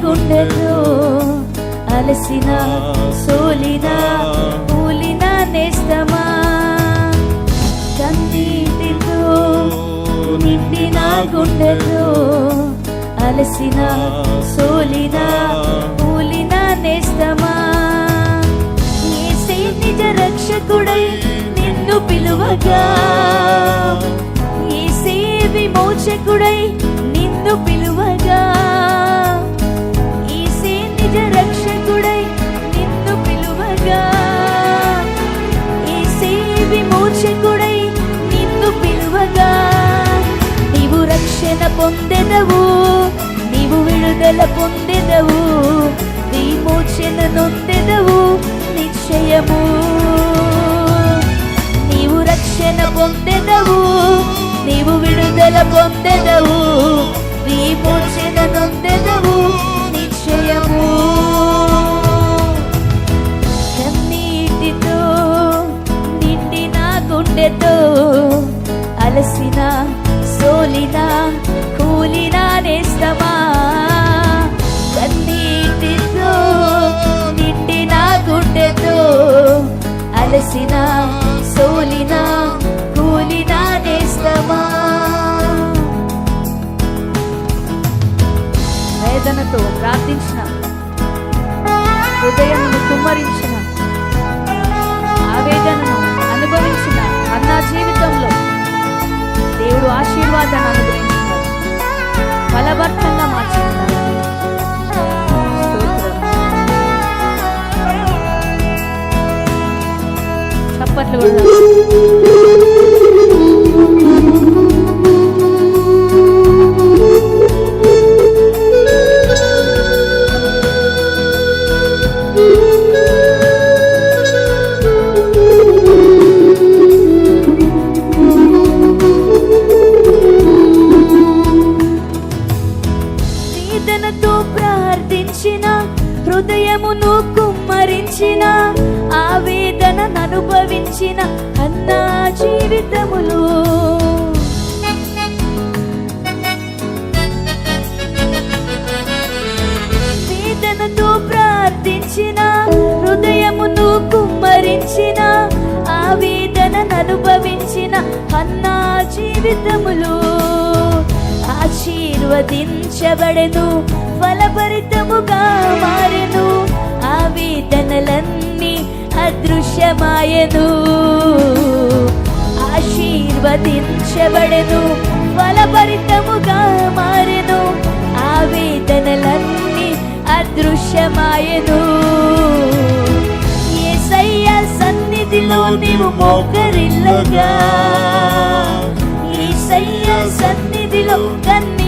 గుండెలో అలసిన సోలిన కూలిన నేస్తమా? కన్నీటితో నిండిన గుండెలో అలసిన సోలిన కూలిన నేస్తమా? ఏసే నిజ రక్షకుడై నిన్ను పిలువగా ఏసే విమోచకుడై నీవు విడుదల పొందెదవు నీ పోషణ నొందెదవు ప్రార్థించిన. హృదయాన్ని కుమ్మరించిన. ఆవేదనను అనుభవించిన అన్న జీవితంలో దేవుడు ఆశీర్వాదాన్ని అనుగ్రహించినాడు బలవర్తంగా మార్చినాడు చప్పట్లు కూడా అనుభవించిన అన్నా జీవితములు. వేదనతో ప్రార్థించిన హృదయమును కుమ్మరించిన ఆవేదనను అనుభవించిన అన్నా జీవితములు. ఆశీర్వదించబడెను ఫలభరితముగా మారెను ఆ వేదనలన్నీ అదృశ్యమాయను. ఆశీర్వదించబడెను ఫలభరితముగా మారెను. ఆ వేదనలన్నీ అదృశ్యమాయను. యేసయ్య సన్నిధిలో నీవు మోకరిల్లగా. యేసయ్య సన్నిధిలో కన్నీరు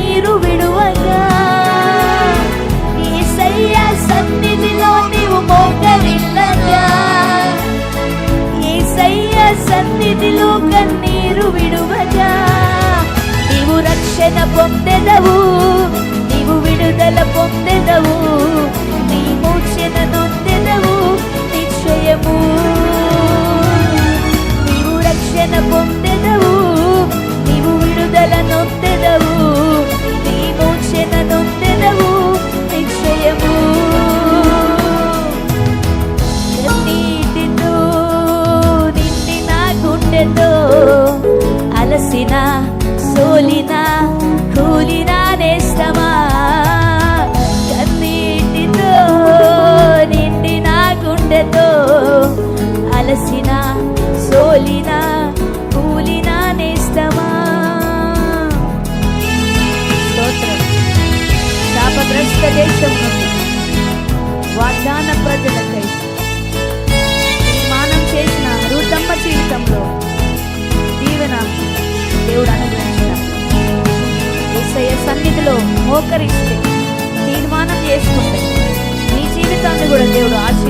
అలసిన సోలిన కూలిన నేస్తమా? స్తోత్రం. శాపగ్రస్త దేశం వాగ్దాన ప్రజలకై నిర్మాణం చేసిన రూతమ్మ జీవితంలో దీవెన దేవుడు అనుగ్రహించారు సన్నిధిలో మోకరిస్తే తీర్మానం చేసుకుంటే నీ జీవితాన్ని కూడా దేవుడు ఆశ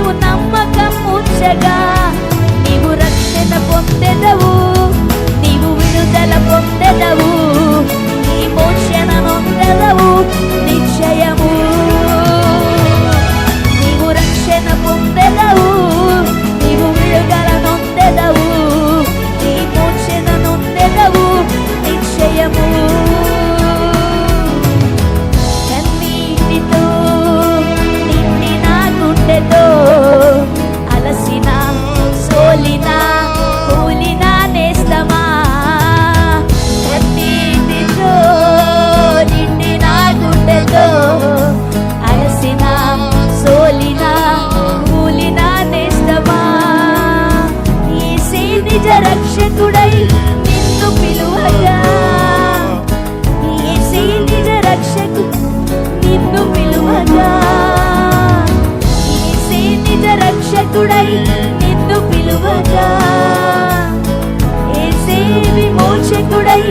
నీవు నమ్మకం ముచ్చగా నీవు రక్షణ పొందెదవు నీవు విడుదల పొందెదవు నీ మోక్షణ నొందెదవు నిశ్చయము అభిషేకుడై నిన్ను పిలువగా ఏసే నిజ రక్షకు నిన్ను పిలువగా ఏసే నిజ రక్షకుడై నిన్ను పిలువగా ఏసే విమోచకుడై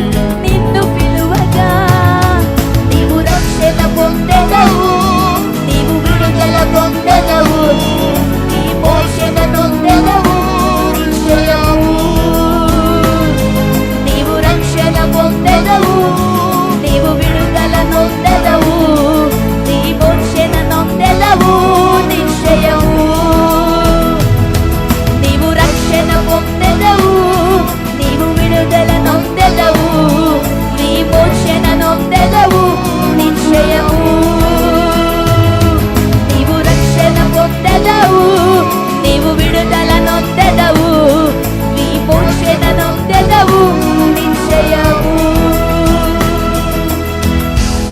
Gaúcho.